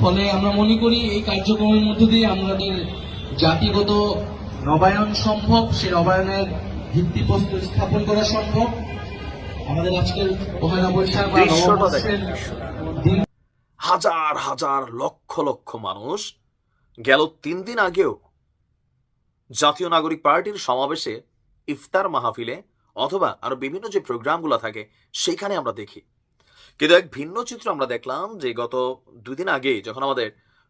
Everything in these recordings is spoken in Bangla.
ফলে আমরা মনে করি এই কার্যক্রমের মধ্য দিয়ে আমাদের জাতিগত নবায়ন সম্ভব সে নবায়নের ভিত্তিপ্রস্তর স্থাপন করা সম্ভব। আমাদের আজকের পহেলা বৈশাখ বা নববর্ষের দিন। হাজার হাজার লক্ষ লক্ষ মানুষ গেল তিন দিন আগেও জাতীয় নাগরিক পার্টির সমাবেশে ইফতার মাহফিলে অথবা আরও বিভিন্ন যে প্রোগ্রামগুলো থাকে সেখানে আমরা দেখি। কিন্তু এক ভিন্ন চিত্র আমরা দেখলাম যে গত দুদিন আগে যখন আমাদের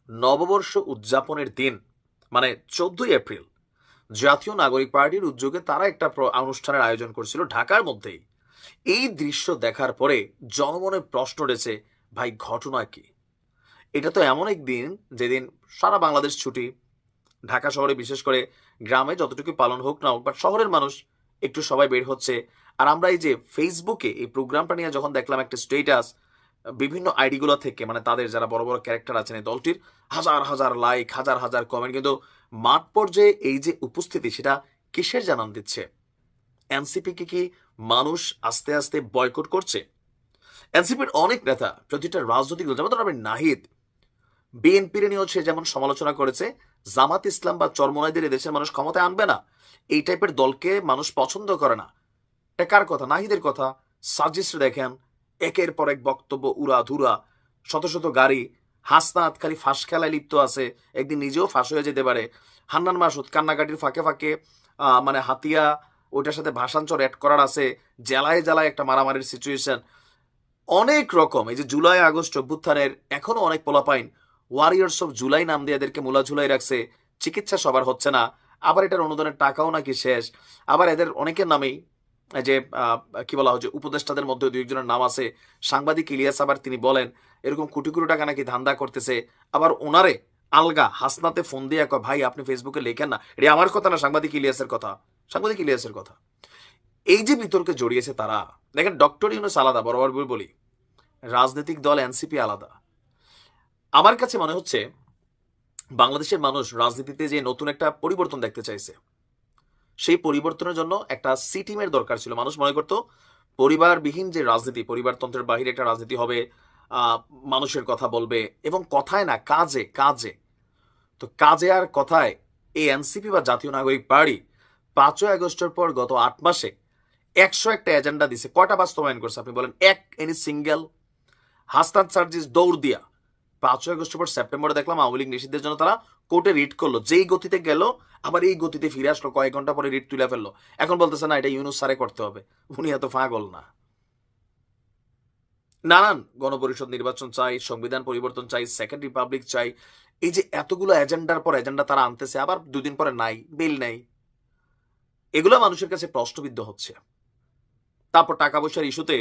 নববর্ষ উদযাপনের দিন মানে চোদ্দই এপ্রিল, জাতীয় নাগরিক পার্টির উদ্যোগে তারা একটা অনুষ্ঠানের আয়োজন করছিল ঢাকার মধ্যেই। এই দৃশ্য দেখার পরে জনমনে প্রশ্ন উঠেছে, ভাই, ঘটনা কি? এটা তো এমন এক দিন যেদিন সারা বাংলাদেশ ছুটি। ঢাকা শহরে বিশেষ করে গ্রামে যতটুকু পালন হোক না হোক বাট শহরের মানুষ, একটু সবাই বের হচ্ছে আর আমরা এই যে ফেসবুকে এই প্রোগ্রামটা নিয়ে যখন দেখলাম একটা স্টেটাস বিভিন্ন আইডিগুলো থেকে মানে তাদের যারা বড় বড় ক্যারেক্টার আছেন এই দলটির, হাজার হাজার লাইক হাজার হাজার কমেন্ট কিন্তু মাঠ পর্যায়ে এই যে উপস্থিতি, সেটা কিসের জানান দিচ্ছে? এনসিপিকে কি মানুষ আস্তে আস্তে বয়কট করছে? এনসিপির অনেক নেতা, প্রতিটা রাজনৈতিক দল, যেমন ধরুন নাহিদ বিএনপির নিয়েও সে যেমন সমালোচনা করেছে, জামাত ইসলাম বা চরমনাইদের এদেশের মানুষ ক্ষমতায় আনবে না, এই টাইপের দলকে মানুষ পছন্দ করে না। এটা কার কথা, নাহিদের কথা সাজিস্ট দেখেন, একের পর এক বক্তব্য উড়া ধুরা, শত শত গাড়ি, হাসনাত খালি ফাঁস খেলায় লিপ্ত আছে, একদিন নিজেও ফাঁস হয়ে যেতে পারে। হান্নান মাসুদ কান্নাকাটির ফাঁকে ফাঁকে মানে হাতিয়া, ওইটার সাথে ভাষাঞ্চর অ্যাড করার আছে জেলায় জেলায় একটা মারামারির সিচুয়েশন অনেক রকম, এই যে জুলাই, আগস্ট অভ্যুত্থানের এখনও অনেক পোলাপাইন ওয়ারিয়ার্স অফ জুলাই নাম দিয়ে এদেরকে মূলা ঝুলাই রাখছে, চিকিৎসা সবার হচ্ছে না, আবার এটার অনুদানের টাকাও নাকি শেষ, আবার এদের অনেকের নামেই যে কি বলা যে উপদেষ্টাদের মধ্যে দুই একজনের নাম আছে, সাংবাদিক ইলিয়াস আবার তিনি বলেন, এরকম কোটি কোটি টাকা নাকি ধান্দা করতেছে। আবার ওনারে, আলগা, হাসনাতে ফোন দিয়ে কয়, ভাই, আপনি ফেসবুকে লেখেন না। এটা আমার কথা না, সাংবাদিক ইলিয়াসের কথা। সাংবাদিক ইলিয়াসের কথা। এই যে বিতর্কে জড়িয়েছে তারা, দেখেন ডক্টর ইউনুস আলাদা, বরাবর বলি। রাজনৈতিক দল, এনসিপি আলাদা। আমার কাছে মনে হচ্ছে, বাংলাদেশের মানুষ রাজনীতিতে যে নতুন একটা পরিবর্তন দেখতে চাইছে সেই পরিবর্তনের জন্য একটা সি টিমের দরকার ছিল। মানুষ মনে করতো, পরিবারবিহীন যে রাজনীতি, পরিবারতন্ত্রের বাহিরে একটা রাজনীতি হবে মানুষের কথা বলবে এবং কথায় না, কাজে কাজে। তো কাজে আর কথায় এই এনসিপি বা জাতীয় নাগরিক পার্টি পাঁচই আগস্টের পর গত আট মাসে একশো একটা এজেন্ডা দিছে। কয়টা বাস্তবায়ন করছে? আপনি বলেন, এক, এনি সিঙ্গেল হাসনাত সার্জিস দৌড় দিয়া। পাঁচই আগস্টের পর সেপ্টেম্বরে দেখলাম আওয়ামী লীগ নিষিদ্ধের জন্য তারা কোর্টে রিট করল। যেই গতিতে গেল, আবার এই গতিতে ফিরে আসলো, কয়েক ঘণ্টা পরে রিট তুলে ফেলল। এখন বলতেছে, না, এটা ইউনুস সারে করতে হবে। উনি এত ফাগল না। নানান গণপরিষদ নির্বাচন চাই, সংবিধান পরিবর্তন চাই সেকেন্ড রিপাবলিক চাই। এই যে এতগুলো এজেন্ডার পর এজেন্ডা তারা আনতেছে, আবার দুদিন পরে নাই, বিল নেই। এগুলো মানুষের কাছে প্রশ্নবিদ্ধ হচ্ছে। তারপর টাকা পয়সার ইস্যুতে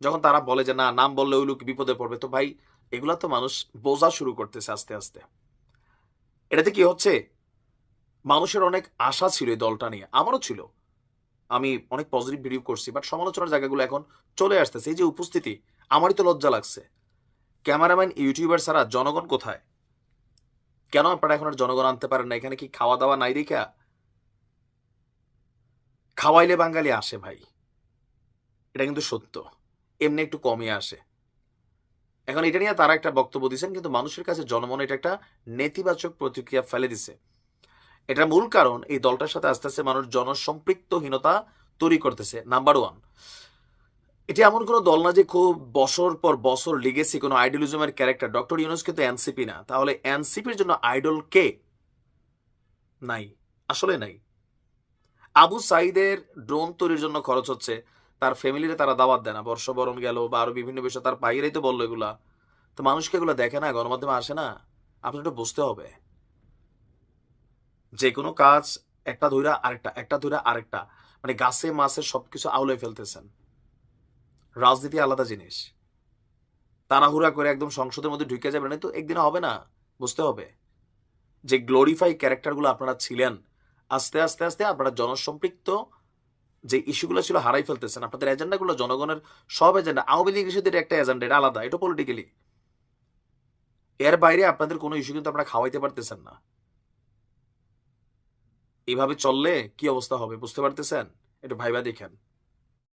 যখন তারা বলে যে, না, নাম বললে ওই লোক বিপদে পড়বে, তো ভাই এগুলা তো মানুষ বোঝা শুরু করতেছে আস্তে আস্তে। এটাতে কি হচ্ছে? মানুষের অনেক আশা ছিল এই দলটা নিয়ে, আমারও ছিল। আমি অনেক পজিটিভ ভিডিও করছি বাট সমালোচনার জায়গাগুলো এখন চলে আসতেছে। এই যে উপস্থিতি, আমারই তো লজ্জা লাগছে। ক্যামেরাম্যান, ইউটিউবার ছাড়া জনগণ কোথায়? কেন আপনারা এখন আর জনগণ আনতে পারেন না? এখানে কি খাওয়া দাওয়া নাই দেখা? খাওয়াইলে বাঙালি আসে ভাই। এটা কিন্তু সত্য। এমনি একটু কমই আসে। এখন এটা নিয়ে তারা একটা বক্তব্য দিচ্ছেন কিন্তু মানুষের কাছে জনমনে এটা একটা নেতিবাচক প্রতিক্রিয়া ফেলে দিছে। এটার মূল কারণ, এই দলটার সাথে আস্তে আস্তে মানুষ জনসম্পৃক্তহীনতা তৈরি করতেছে নাম্বার ওয়ান এটি এমন কোনো দল না যে খুব বছর পর বছর লিগেসি কোনো আইডলিজমের ক্যারেক্টার ডক্টর ইউনুস কিন্তু এনসিপি না। তাহলে এনসিপির জন্য আইডল কে? নাই। আসলে নাই। আবু সাইদের ড্রোন তৈরির জন্য খরচ হচ্ছে তার ফ্যামিলিতে তারা দাওয়াত দেয় না। বর্ষবরণ গেল বা আরও বিভিন্ন বিষয়, তার বাইরেই তো বলল এগুলা। তো মানুষকে এগুলো দেখে না, গণমাধ্যমে আসে না? আপনার একটু বুঝতে হবে। যে কোনো কাজ একটা ধইরা আরেকটা, একটা ধইরা আরেকটা মানে গাছে মাছে সবকিছু আউলে ফেলতেছেন। রাজনীতি আলাদা জিনিস। তাড়াহুড়া করে একদম সংসদের মধ্যে ঢুকে যাবে না তো একদিনে হবে না, বুঝতে হবে। যে গ্লোরিফাই ক্যারেক্টারগুলো আপনারা ছিলেন, আস্তে আস্তে আস্তে আপনারা জনসম্পৃক্ত যে ইস্যুগুলো ছিল হারাই ফেলতেছেন। আপনাদের এজেন্ডাগুলো জনগণের সব এজেন্ডা আওয়ামী লীগ ইস্যুদের একটা এজেন্ডা এটা আলাদা, এটা পলিটিক্যালি এর বাইরে আপনাদের কোনো ইস্যু কিন্তু আপনারা খাওয়াইতে পারতেছেন না। এইভাবে চললে কি অবস্থা হবে, বুঝতে পারতেছেন? একটু ভাইবা দেখেন।